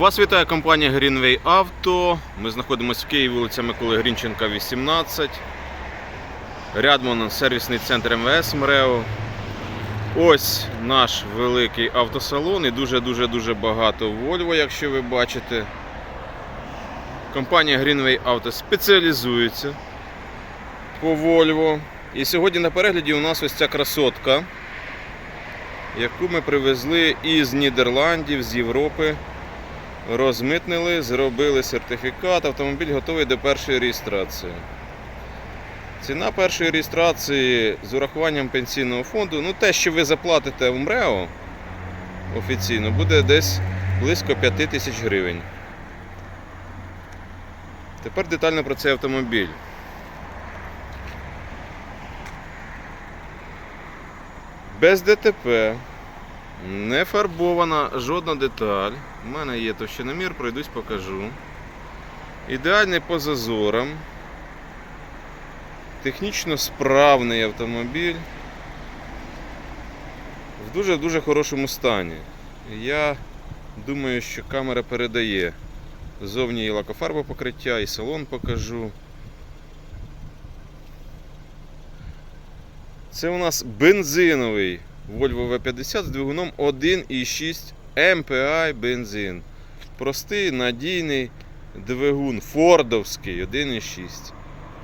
Вас вітає компанія Greenway Auto. Ми знаходимося в Києві, вулиця Миколи Грінченка, 18. Рядмон сервісний центр МВС МРЕО. Ось наш великий автосалон і дуже-дуже дуже багато Volvo, якщо ви бачите. Компанія Greenway Auto спеціалізується по Volvo. І сьогодні на перегляді у нас ось ця красотка, яку ми привезли із Нідерландів, з Європи. Розмитнили, зробили сертифікат, автомобіль готовий до першої реєстрації. Ціна першої реєстрації з урахуванням пенсійного фонду, ну те, що ви заплатите в МРЕО офіційно, буде десь близько 5 тисяч гривень. Тепер детально про цей автомобіль. Без ДТП, не фарбована жодна деталь. У мене є товщиномір, пройдусь покажу. Ідеальний по зазорам. Технічно справний автомобіль. В дуже-дуже хорошому стані. Я думаю, що камера передає. Зовні і лакофарба покриття, і салон покажу. Це у нас бензиновий Volvo V50 з двигуном 1,6 MPI бензин. Простий, надійний двигун, фордовський 1,6.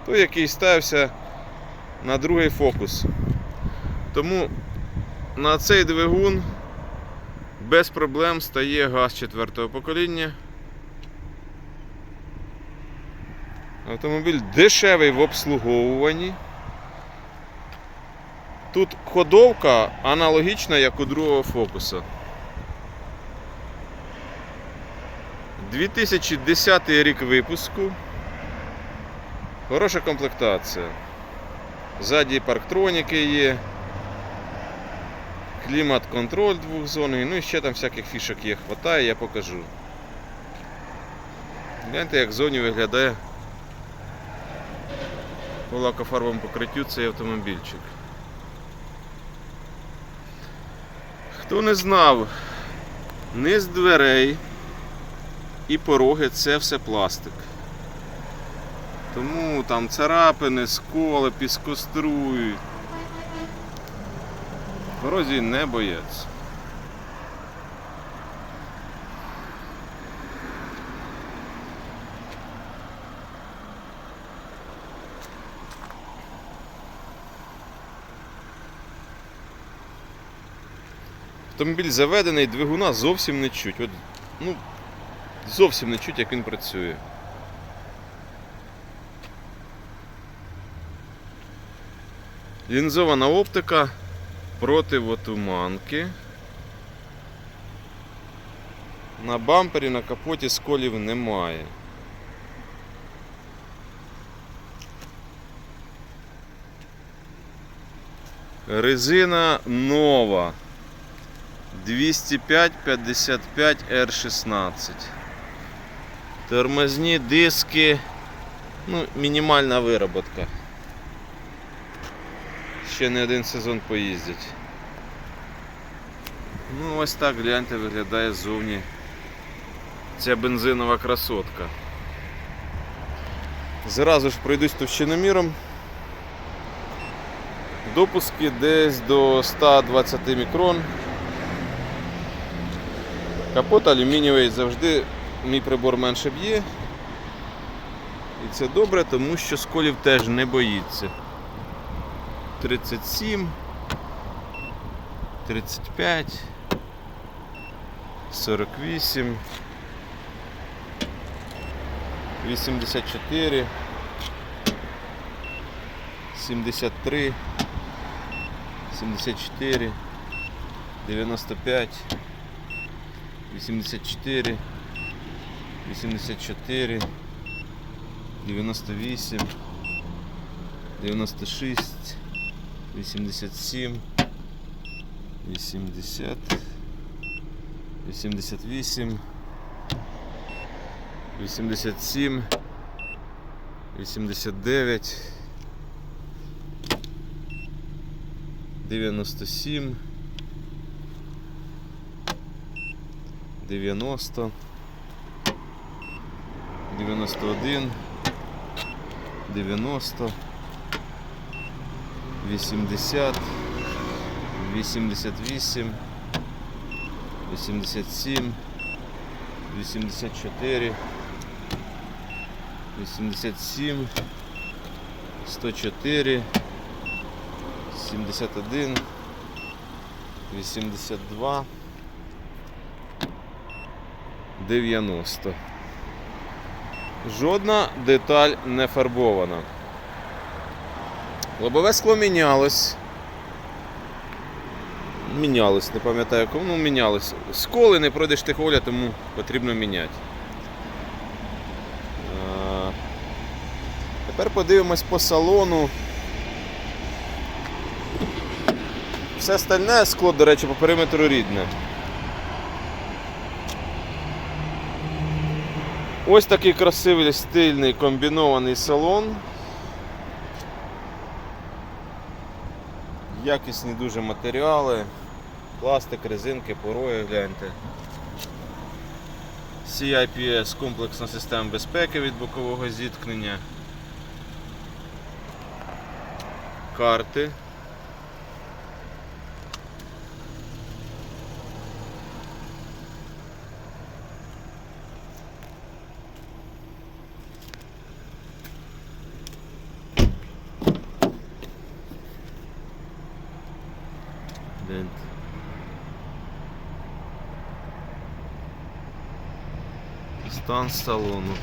Той, який ставився на другий фокус. Тому на цей двигун без проблем стає газ четвертого покоління. Автомобіль дешевий в обслуговуванні. Тут ходовка аналогічна, як у другого фокуса. 2010 рік випуску. Хороша комплектація. Ззаді парктроніки є. Клімат-контроль двохзонний, ну і ще там всяких фішок є, хватає, я покажу. Гляньте, як в зоні виглядає по лакофарбовому покриттю цей автомобільчик. Хто не знав, низ дверей і пороги це все пластик. Тому там царапини, сколи, піскострують. Корозії не бояться. Автомобіль заведений, двигуна зовсім не чуть. От, ну, зовсім не чуть, як він працює. Лінзована оптика противотуманки. На бампері, на капоті сколів немає. Резина нова. 205 55 R16. Тормозні диски. Ну, мінімальна вироботка. Ще не один сезон поїздять. Ну ось так гляньте виглядає ззовні ця бензинова красотка. Зразу ж пройдусь товщиноміром. Допуски десь до 120 мікрон. Капот алюмінієвий завжди мій прибор менше б'є. І це добре, тому що сколів теж не боїться. 37, 35, 48, 84, 73, 74, 95, 84, 84, 98, 96, 87, 80, 88, 87, 89, 97, 90, 91, 90, 80, 88, 87, 84, 87, 104, 71, 82, 90. Жодна деталь не фарбована. Лобове скло мінялось. Мінялось, не пам'ятаю кому, ну мінялось. Сколи не пройдеш техогляд, тому потрібно міняти. Тепер подивимось по салону. Все остальне скло, до речі, по периметру рідне. Ось такий красивий стильний комбінований салон. Якісні дуже матеріали, пластик, резинки, пороги, гляньте. CIPS комплексна система безпеки від бокового зіткнення. Карти. Гляньте. Стан салону.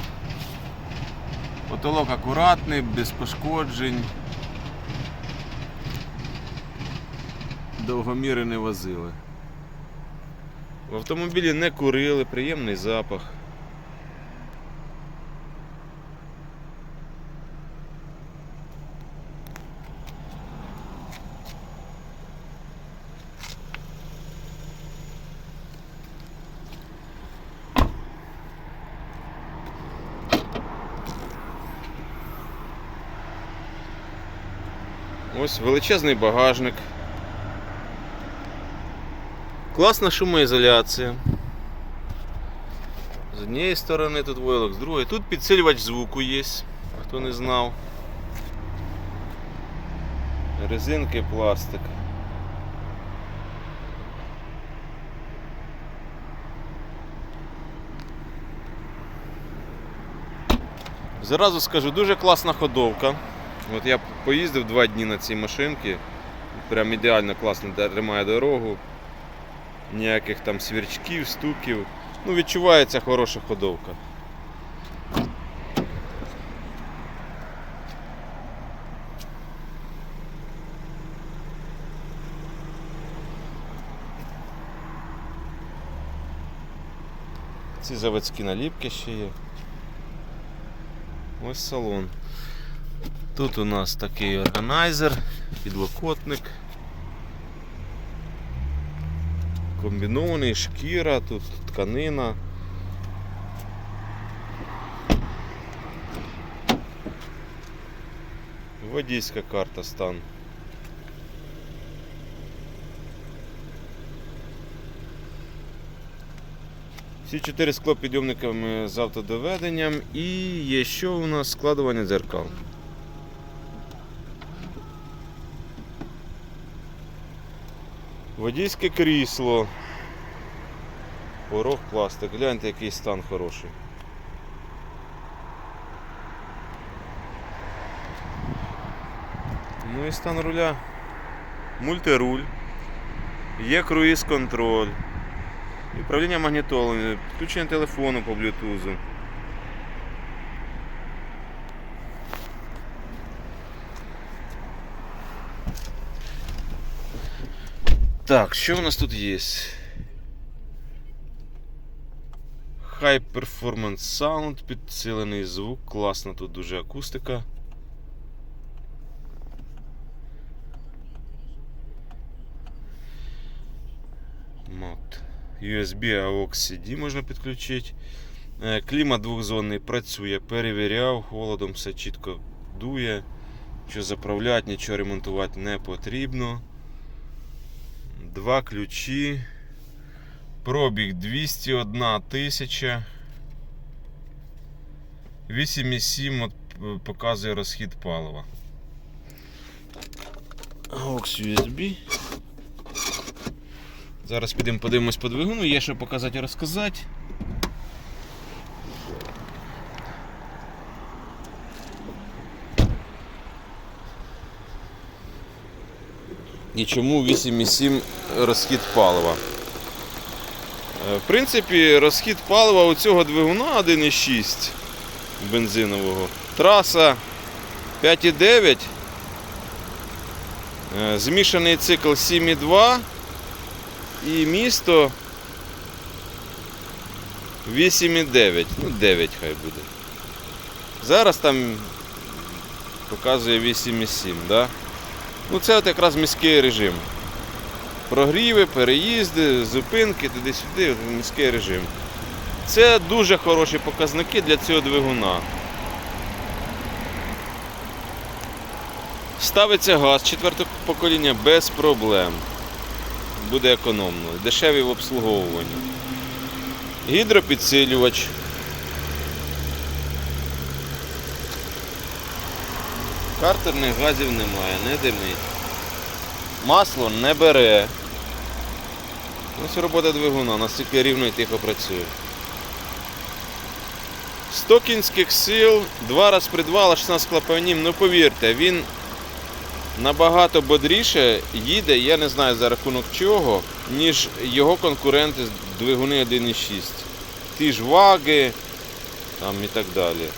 Потолок акуратний, без пошкоджень. Довгоміри не возили. В автомобілі не курили, приємний запах. Ось величезний багажник. Класна шумоізоляція. З однієї сторони тут войлок, з другої. Тут підсилювач звуку є, хто не знав. Резинки, пластик. Зразу скажу, дуже класна ходовка. От я поїздив два дні на цій машинці. Прям ідеально класно тримає дорогу. Ніяких там свірчків, стуків. Ну, відчувається хороша ходовка. Ці заводські наліпки ще є. Ось салон. Тут у нас такий органайзер, підлокотник. Комбінований, шкіра, тут тканина. Водійська карта стан. Всі чотири склопідйомниками з автодоведенням і є що у нас складування дзеркал. Водійське крісло. Порог пластик. Гляньте, який стан хороший. Ну і стан руля. Мультируль. Є круїз контроль. І Управління магнітолами, включення телефону по блютузу. Так, що у нас тут є? High Performance Sound, підсилений звук, класна тут дуже акустика. Мод. USB AUX CD можна підключити. Е, Клімат двохзонний працює, перевіряв, холодом все чітко дує. Що заправляти, нічого ремонтувати не потрібно. Два ключі. Пробіг 201 тисяча. 8,7 е, показує розхід палива. AUX USB. Зараз підемо подивимось по двигуну, є що показати і розказати. І чому 8,7 розхід палива? Е, В принципі, розхід палива у цього двигуна 1,6 бензинового. Траса 5,9. Е, Змішаний цикл 7,2 і місто 8,9. Ну, 9 хай буде. Зараз там показує 8,7, да? Ну це от якраз міський режим. Прогріви, переїзди, зупинки, туди-сюди, міський режим. Це дуже хороші показники для цього двигуна. Ставиться газ четвертого покоління без проблем. Буде економно, дешевий в обслуговуванні. Гідропідсилювач. Картерних газів немає, не димить. Масло не бере. Ось робота двигуна, настільки рівно і тихо працює. 100 кінських сил, два розпредвала, 16 клапанів. Ну повірте, він набагато бодріше їде, я не знаю за рахунок чого, ніж його конкуренти з двигуни 1.6. Ті ж ваги там і так далі.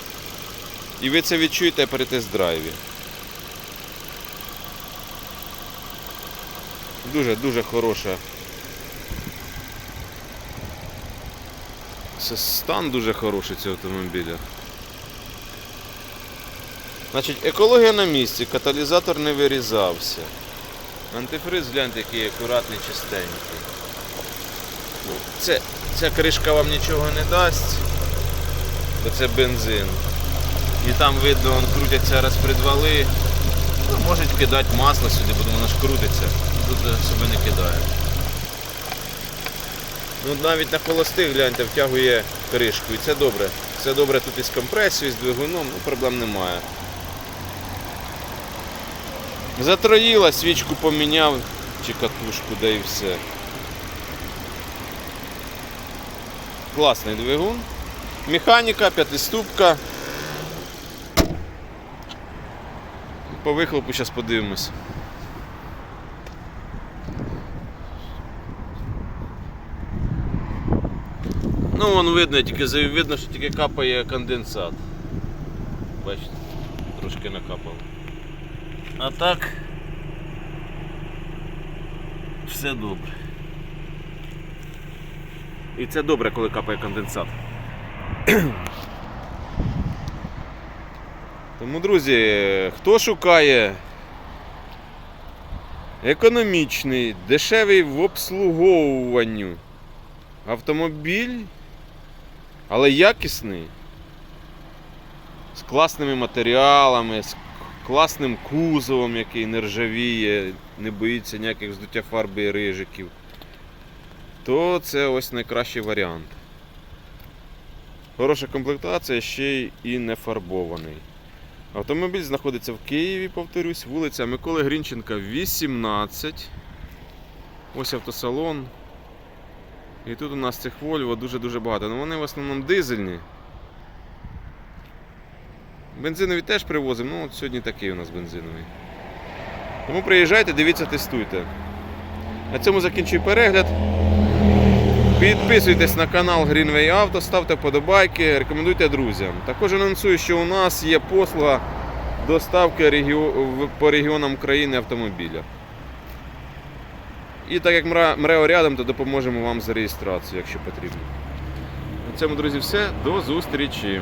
І ви це відчуєте при тест-драйві. Дуже дуже хороша. Це стан дуже хороший цього автомобіля. Значить, екологія на місці, каталізатор не вирізався. Антифриз, гляньте, який акуратний, чистенький. Ну, Це, ця кришка вам нічого не дасть, бо це бензин. І там видно, крутяться розпредвали. Ну, можуть кидати масло сюди, бо воно ж крутиться. Тут себе не кидає. Ну, навіть на холостих, гляньте, втягує кришку. І це добре. Це добре тут із компресією, з двигуном, ну, проблем немає. Затроїла, свічку поміняв чи катушку, да і все. Класний двигун. Механіка, п'ятиступка. По вихлопу зараз подивимось. Ну, вон видно, тільки видно, що тільки капає конденсат. Бачите, трошки накапало. А так все добре. І це добре, коли капає конденсат. Тому, друзі, хто шукає економічний, дешевий в обслуговуванню автомобіль, але якісний, з класними матеріалами, з класним кузовом, який не ржавіє, не боїться ніяких здуття фарби і рижиків, то це ось найкращий варіант. Хороша комплектація, ще і не фарбований. Автомобіль знаходиться в Києві, повторюсь, вулиця Миколи Грінченка, 18. Ось автосалон. І тут у нас цих Volvo дуже-дуже багато. Ну вони в основному дизельні. Бензинові теж привозимо, ну от сьогодні такий у нас бензиновий. Тому приїжджайте, дивіться, тестуйте. На цьому закінчую перегляд. Підписуйтесь на канал Greenway Auto, ставте вподобайки, рекомендуйте друзям. Також анонсую, що у нас є послуга доставки по регіонам країни автомобіля. І так як МРЕО рядом, то допоможемо вам з реєстрацією, якщо потрібно. На цьому, друзі, все. До зустрічі!